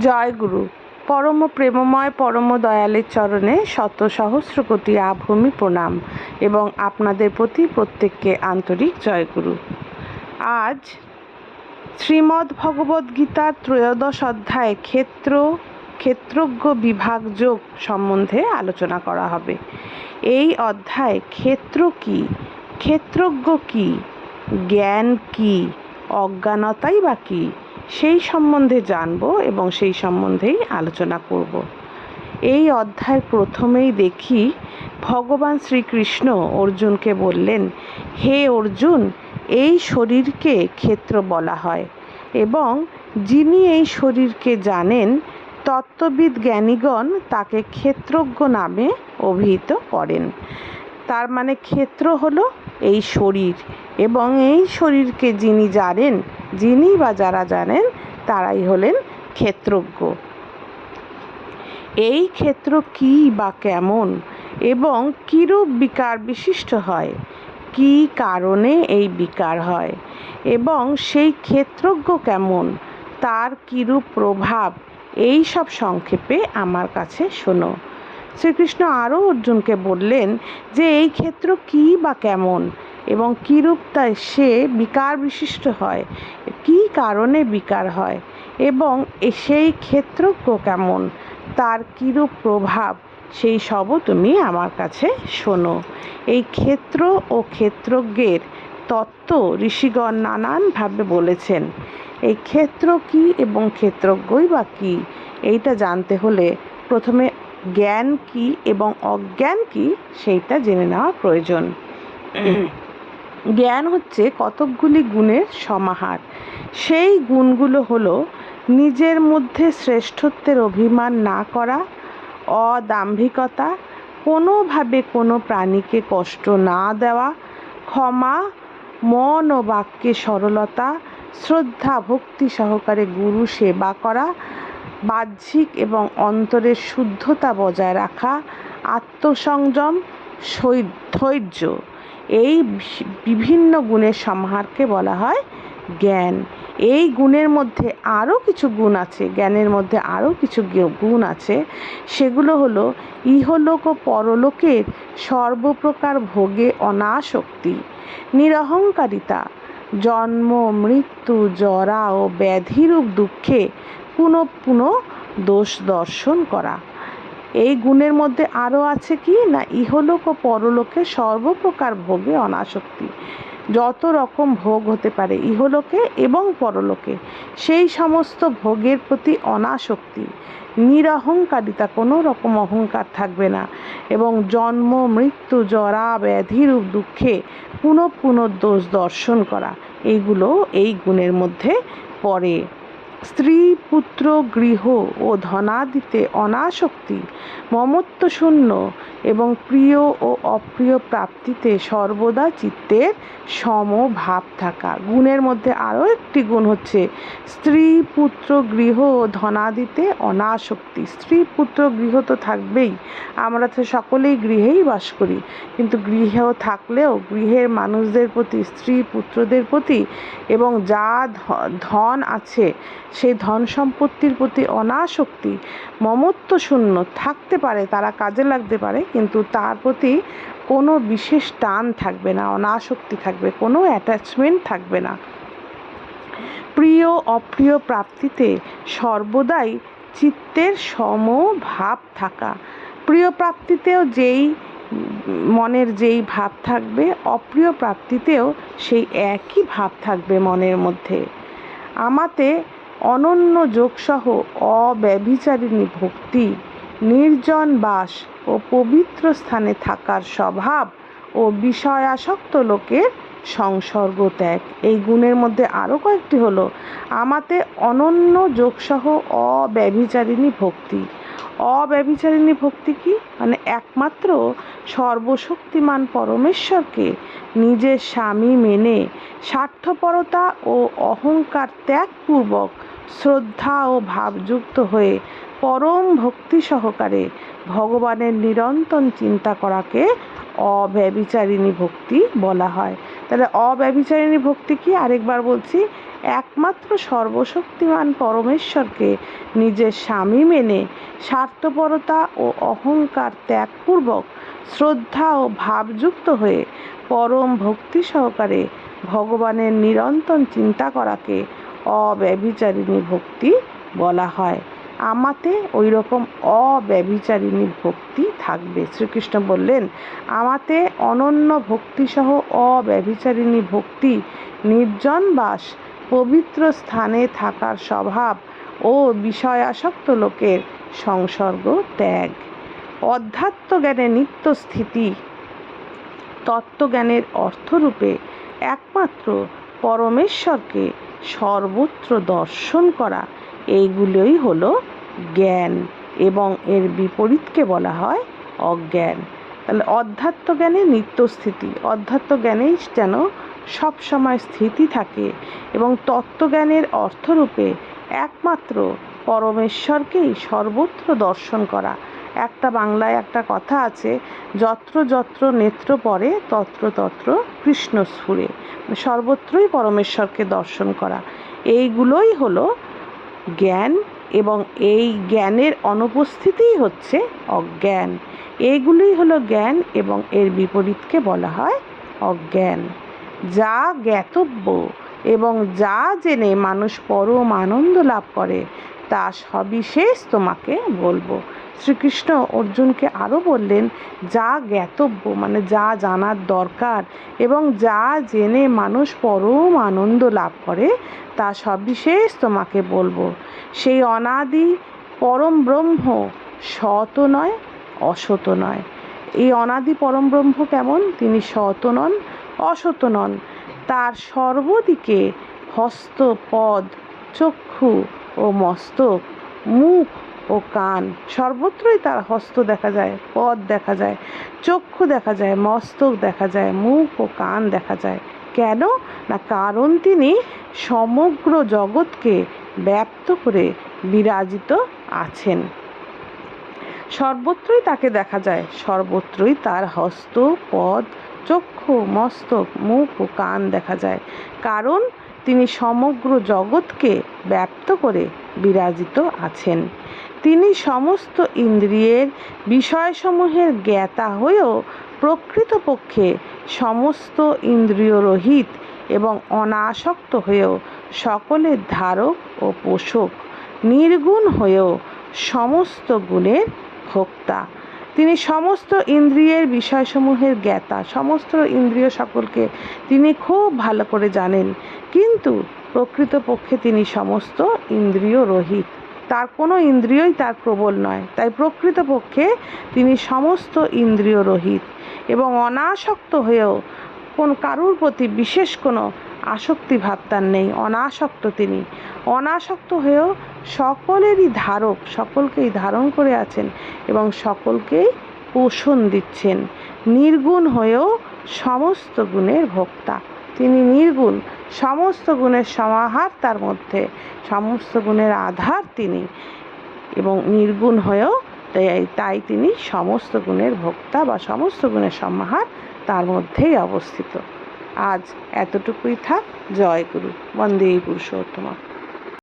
জয়গুরু, পরম প্রেমময়, পরম দয়ালের চরণে শত সহস্র কোটি আভূমি প্রণাম এবং আপনাদের প্রতি প্রত্যেককে আন্তরিক জয়গুরু। আজ শ্রীমদ্ ভগবদ্ গীতার ত্রয়োদশ অধ্যায় ক্ষেত্র, ক্ষেত্রজ্ঞ বিভাগ যোগ সম্বন্ধে আলোচনা করা হবে। এই অধ্যায় ক্ষেত্র কি? ক্ষেত্রজ্ঞ কি? জ্ঞান কি? অজ্ঞানতাই বা কী? সেই সম্বন্ধে জানব এবং সেই সম্বন্ধেই আলোচনা করব। এই অধ্যায় প্রথমেই দেখি ভগবান শ্রীকৃষ্ণ অর্জুনকে বললেন, হে অর্জুন, এই শরীরকে ক্ষেত্র বলা হয় এবং যিনি এই শরীরকে জানেন, তত্ত্ববিদ জ্ঞানীগণ তাকে ক্ষেত্রজ্ঞ নামে অভিহিত করেন। তার মানে ক্ষেত্র হলো এই শরীর এবং এই শরীরকে যিনি জানেন, যিনি বা যারা জানেন, তারাই হলেন ক্ষেত্রজ্ঞ। এই ক্ষেত্র কী বা কেমন এবং কীরূপ বিকার বিশিষ্ট হয়? কী কারণে এই বিকার হয়? এবং সেই ক্ষেত্রজ্ঞ কেমন? তার কীরূপ প্রভাব? এই সব সংক্ষেপে আমার কাছে শোনো। শ্রীকৃষ্ণ আরও অর্জুনকে বললেন যে এই ক্ষেত্র কী বা কেমন এবং কীরূপ তা সে বিকার বিশিষ্ট হয়, কী কারণে বিকার হয় এবং সেই ক্ষেত্রজ্ঞ কেমন, তার কীরূপ প্রভাব সেই সবও তুমি আমার কাছে শোনো। এই ক্ষেত্র ও ক্ষেত্রজ্ঞের তত্ত্ব ঋষিগণ নানানভাবে বলেছেন, এই ক্ষেত্র কি এবং ক্ষেত্রজ্ঞই বা কী, এইটা জানতে হলে প্রথমে জ্ঞান কি এবং অজ্ঞান কি সেইটা জেনে নেওয়া প্রয়োজন। জ্ঞান হচ্ছে কতকগুলি গুণের সমাহার। সেই গুণগুলো হলো নিজের মধ্যে শ্রেষ্ঠত্বের অভিমান না করা অদাম্ভিকতা কোনোভাবে কোনো প্রাণীকে কষ্ট না দেওয়া ক্ষমা মন ও বাক্যে সরলতা শ্রদ্ধা ভক্তি সহকারে গুরু সেবা করা বাহ্যিক এবং অন্তরের শুদ্ধতা বজায় রাখা, আত্মসংযম ধৈর্য। এই বিভিন্ন গুণের সমাহারকে বলা হয় জ্ঞান। এই গুণের মধ্যে আরও কিছু গুণ আছে, জ্ঞানের মধ্যে আরও কিছু গুণ আছে। সেগুলো হলো ইহলোক ও পরলোকের সর্বপ্রকার ভোগে অনাসক্তি, নিরহংকারিতা, জন্ম, মৃত্যু, জরা ও ব্যাধিরূপ দুঃখে পুনঃ পুনঃ দোষ দর্শন করা। এই গুণের মধ্যে আরও আছে কি? না, ইহলোক ও পরলোকে সর্বপ্রকার ভোগে অনাসক্তি। যত রকম ভোগ হতে পারে, ইহলোকে এবং পরলোকে, সেই সমস্ত ভোগের প্রতি অনাসক্তি, নিরহংকারিতা, কোনো রকম অহংকার থাকবে না। এবং জন্ম, মৃত্যু, জরা ব্যাধিরূপ দুঃখে পুনঃ পুনঃদোষ দর্শন করা। এইগুলো এই গুণের মধ্যে পড়ে। স্ত্রী পুত্র গৃহ ও ধনাদিতে অনাসক্তি, মমত্বশূন্য এবং প্রিয় ও অপ্রিয় প্রাপ্তিতে সর্বদা চিত্তের সমভাব থাকা। গুণের মধ্যে আরও একটি গুণ হচ্ছে স্ত্রী পুত্র গৃহ ও ধনাদিতে অনাসক্তি। স্ত্রী পুত্র গৃহ তো থাকবেই, আমরা তো সকলেই গৃহেই বাস করি। কিন্তু গৃহেও থাকলেও গৃহের মানুষদের প্রতি স্ত্রী পুত্রদের প্রতি এবং যা ধন আছে সেই ধন সম্পত্তির প্রতি অনাসক্তি, মমত্ব শূন্য থাকতে পারে, তারা কাজে লাগতে পারে, কিন্তু তার প্রতি কোনো বিশেষ টান থাকবে না, অনাসক্তি থাকবে, কোনো অ্যাটাচমেন্ট থাকবে না। প্রিয়, অপ্রিয় প্রাপ্তিতে সর্বদাই চিত্তের সমভাব থাকা। প্রিয় প্রাপ্তিতেও যেই মনের যেই ভাব থাকবে, অপ্রিয় প্রাপ্তিতেও সেই একই ভাব থাকবে মনের মধ্যে। আমাতে অনন্য যোগসহ অব্যভিচারিণী ভক্তি, নির্জন বাস ও পবিত্র স্থানে থাকার স্বভাব ও বিষয়াসক্ত লোকের সংসর্গ ত্যাগ। এই গুণের মধ্যে আরও কয়েকটি হলো, আমাতে অনন্য যোগসহ অব্যভিচারিণী ভক্তি। অব্যভিচারিণী ভক্তি কি? মানে একমাত্র সর্বশক্তিমান পরমেশ্বরকে নিজের স্বামী মেনে স্বার্থপরতা ও অহংকার ত্যাগপূর্বক শ্রদ্ধা ও ভাবযুক্ত হয়ে পরম ভক্তি সহকারে ভগবানের নিরন্তর চিন্তা করাকে অব্যবিচারিণী ভক্তি বলা হয়। তাহলে অব্যবিচারিণী ভক্তি কি? আরেকবার বলছি, একমাত্র সর্বশক্তিমান পরমেশ্বরকে নিজের স্বামী মেনে স্বার্থপরতা ও অহংকার ত্যাগপূর্বক শ্রদ্ধা ও ভাবযুক্ত হয়ে পরম ভক্তি সহকারে ভগবানের নিরন্তর চিন্তা করাকে অব্যভিচারিণী ভক্তি বলা হয়। আমাতে ওই রকম অব্যভিচারিণী ভক্তি থাকবে। শ্রীকৃষ্ণ বললেন, আমাতে অনন্য ভক্তিসহ অব্যভিচারিণী ভক্তি, নির্জন বাস, পবিত্র স্থানে থাকার স্বভাব ও বিষয়াসক্ত লোকের সংসর্গ ত্যাগ। অধ্যাত্ম জ্ঞানে নিত্য স্থিতি তত্ত্বজ্ঞানের অর্থরূপে একমাত্র পরমেশ্বরকে সর্বত্র দর্শন করা, এইগুলোই হলো জ্ঞান এবং এর বিপরীতকে বলা হয় অজ্ঞান। তাহলে অধ্যাত্ম জ্ঞানে নিত্যস্থিতি অধ্যাত্ম জ্ঞানেই যেন সব সময় স্থিতি থাকে এবং তত্ত্বজ্ঞানের অর্থরূপে একমাত্র পরমেশ্বরকেই সর্বত্র দর্শন করা। একটা বাংলায় একটা কথা আছে, যত্র যত্র নেত্র পরে তত্র তত্র কৃষ্ণ স্ফুরে। সর্বত্রই পরমেশ্বরকে দর্শন করা। এইগুলোই হলো জ্ঞান এবং এই জ্ঞানের অনুপস্থিতিই হচ্ছে অজ্ঞান। এইগুলোই হলো জ্ঞান এবং এর বিপরীতকে বলা হয় অজ্ঞান। যা জ্ঞাতব্য এবং যা জেনে মানুষ পরম আনন্দ লাভ করে, তা সবিশেষ তোমাকে বলব। শ্রীকৃষ্ণ অর্জুনকে আরও বললেন, যা জ্ঞাতব্য মানে যা জানার দরকার এবং যা জেনে মানুষ পরম আনন্দ লাভ করে, তা সবিশেষ তোমাকে বলব। সেই অনাদি পরম ব্রহ্ম সত নয় অসত নয়। এই অনাদি পরম ব্রহ্ম কেমন? তিনি সত নন অসত নন। তার সর্বদিকে হস্ত, পদ, চক্ষু ও মস্তক, মুখ ও কান। সর্বত্রই তার হস্ত দেখা যায়, পদ দেখা যায়, চক্ষু দেখা যায়, মস্তক দেখা যায়, মুখ ও কান দেখা যায়। কেন? না কারণ তিনি সমগ্র জগৎকে ব্যপ্ত করে বিরাজিত আছেন। সর্বত্রই তাকে দেখা যায়, সর্বত্রই তার হস্ত, পদ, চক্ষু, মস্তক, মুখ ও কান দেখা যায়। কারণ তিনি সমগ্র জগৎকে ব্যপ্ত করে বিরাজিত আছেন। তিনি সমস্ত ইন্দ্রিয়ের বিষয়সমূহের জ্ঞাতা হয়েও প্রকৃতপক্ষে সমস্ত ইন্দ্রিয় রহিত এবং অনাসক্ত হয়েও সকলের ধারক ও পোষক, নির্গুণ হয়েও সমস্ত গুণের ভোক্তা। তিনি সমস্ত ইন্দ্রিয়ের বিষয়সমূহের জ্ঞাতা, সমস্ত ইন্দ্রিয় সকলকে তিনি খুব ভালো করে জানেন। কিন্তু প্রকৃতপক্ষে তিনি সমস্ত ইন্দ্রিয় রহিত। তার কোনো ইন্দ্রিয়ই তার প্রবল নয়। তাই প্রকৃতপক্ষে তিনি সমস্ত ইন্দ্রিয় রহিত এবং অনাসক্ত হয়েও কোন কারুর প্রতি বিশেষ কোনো আসক্তি ভাব তার নেই। অনাসক্ত তিনি। অনাসক্ত হয়েও সকলেরই ধারক, সকলকেই ধারণ করে আছেন এবং সকলকেই পোষণ দিচ্ছেন। নির্গুণ হয়েও সমস্ত গুণের ভোক্তা। তিনি নির্গুণ, সমস্ত গুণের সমাহার তার মধ্যে, সমস্ত গুণের আধার তিনি এবং নির্গুণ হয়েও তাই তাই তিনি সমস্ত গুণের ভোক্তা বা সমস্ত গুণের সমাহার তার মধ্যেই অবস্থিত। আজ এতটুকুই থাক। জয় গুরু। বন্দে পুরুষোত্তমা